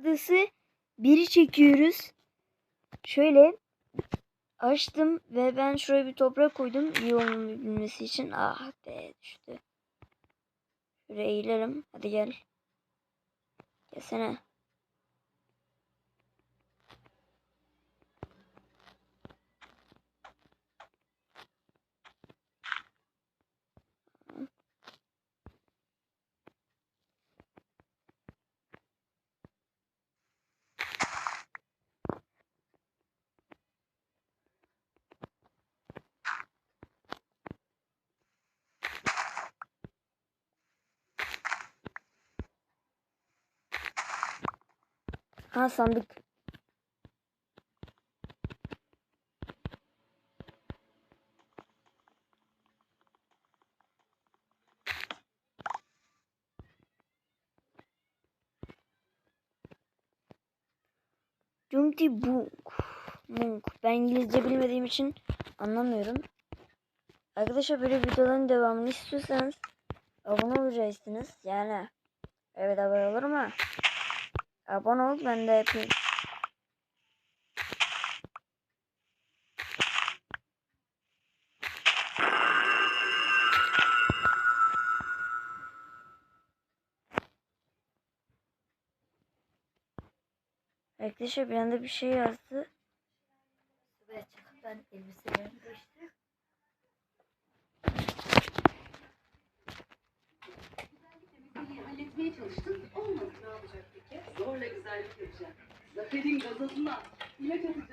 adası biri çekiyoruz. Şöyle açtım ve ben şuraya bir toprak koydum. İyi olabilmesi için. Ah be düştü. Şuraya eğilelim. Hadi gel. Gelsene. Ha sandık. Dumpty Bunk. Bunk. Ben İngilizce bilmediğim için anlamıyorum. Arkadaşlar böyle videoların devamını istiyorsanız abone olacaksınız. Yani evet abone olurum ha. Abone ol ben de yapayım. Arkadaşlar şey, bir anda bir şey yazdı. 可以听你的歌听你们就是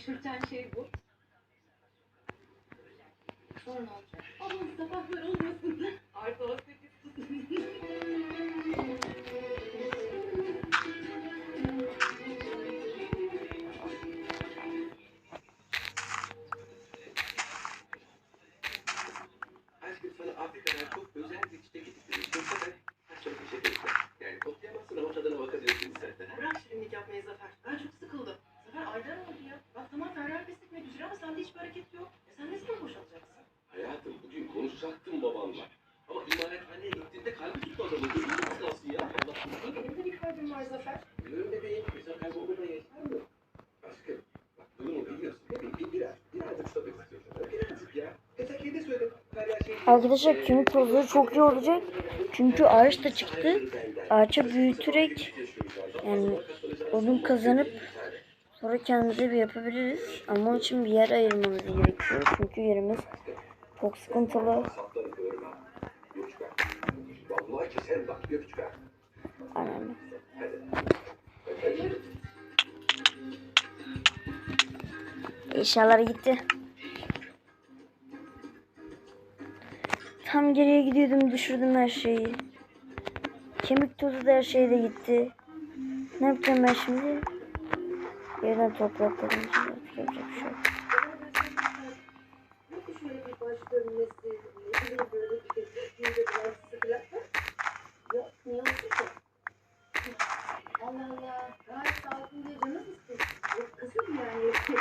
düşürten şey bu. Sorun olacak. Ama sabahlar olmasın. Artı olsun. bene Arkadaşlar kimi pozları çok iyi olacak. Çünkü ağaç da çıktı. Ağaça büyüterek yani odun kazanıp sonra kendimize bir yapabiliriz. Ama onun için bir yer ayırmamız gerekiyor. Çünkü yerimiz çok sıkıntılı. Anam. Eşyalar gitti. Tam geriye gidiyordum düşürdüm her şeyi. Kemik tozu da her şey de gitti. Ne yapacağım ben şimdi? Yerden toprak koyacağım. Yapacak bir şey yok. Allah Allah. Gayet sakin diye canım istedim. Kızım yani.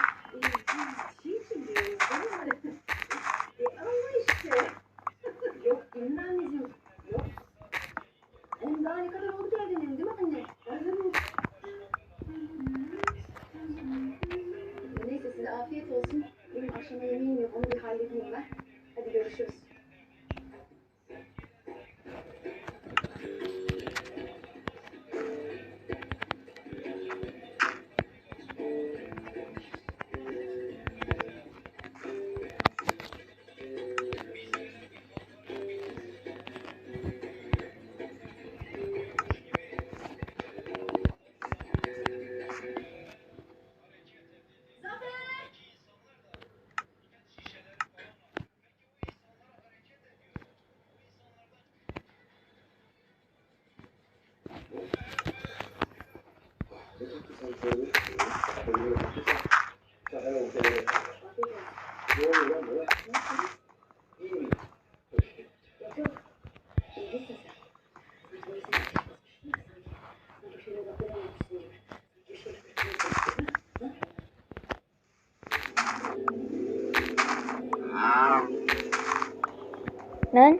Lan.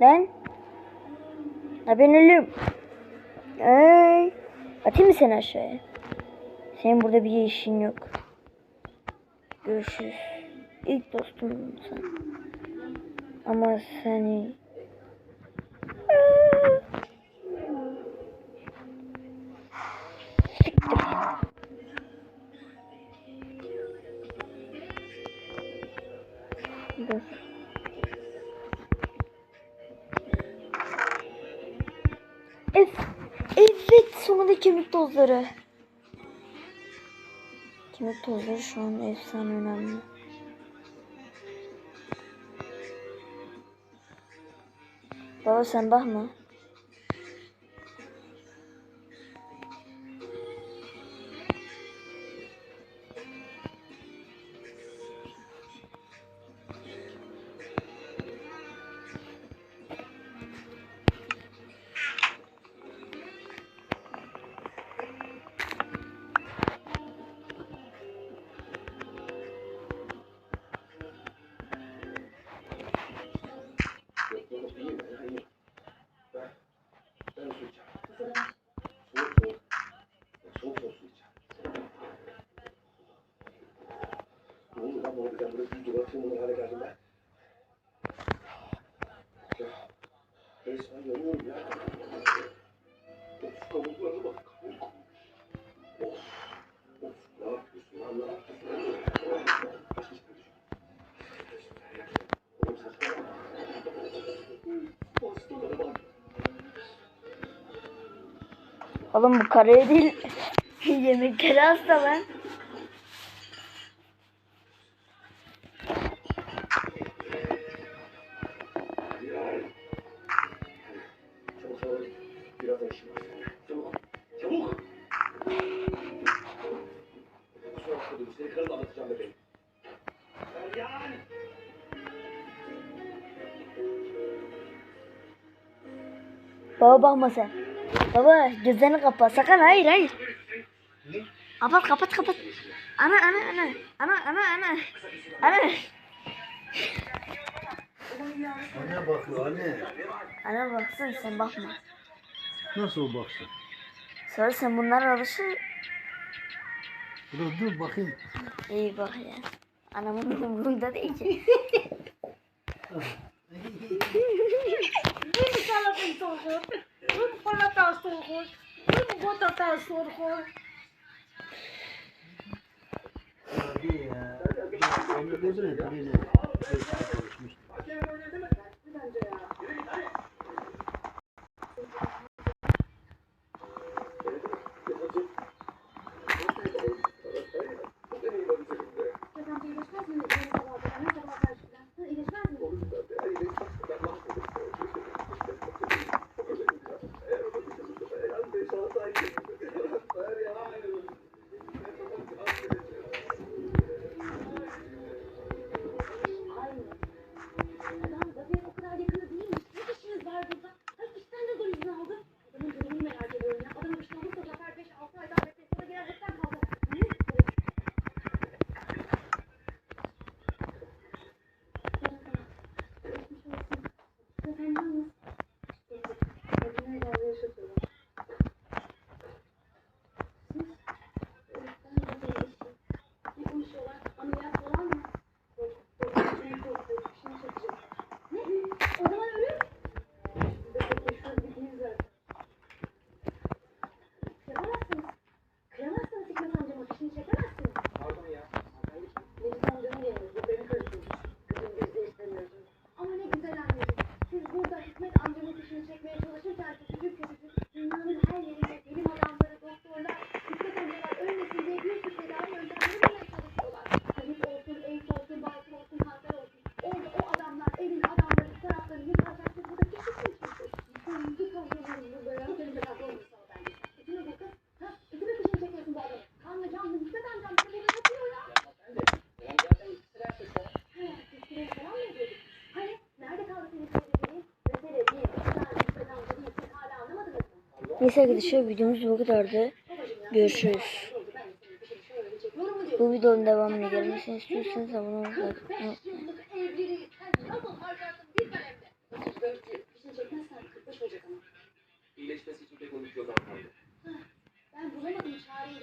Lan. Ha ben ölüm. Ay. Atayım mı seni aşağıya? Senin burada bir işin yok. Görüşürüz. İlk dostum sen. Ama seni... Evet. Evet sonunda kemik tozları. Kemik tozları şu an efsane önemli. Baba sen bakma. Burada yüz dolar tırmanır hale geldim ben. Resmen yanıyorum ya. Of kabuklarına bak. Kabuk. Of. Of. Ne yapıyorsun lan? Ne yapıyorsun? Oğlum saçmalama. Oğlum bu karaya değil. Yemekleri hasta lan. Çabuk. Çabuk. Kusura bakma. Seni karınla anlatacağım bebeğim. Deryan. Baba bakma sen. Baba gözlerini kapat. Sakın hayır hayır. Kapat kapat kapat. Ana ana ana. Ana ana ana. Ana. Anne bakıyor anne. Ana baksın sen bakma. Nasıl o baksın? Sonra sen bunlar alışır. Dur dur bakayım. İyi bak ya. Anamın umurunda değil ki. Falar com sorro. Vamos falar com sorro. Vamos botar com sorro. Hadi ya. sometimes on this Neyse arkadaşlar videomuz bu kadardı. Görüşürüz. Bu videonun devamını gelmesini istiyorsanız abone olmayı.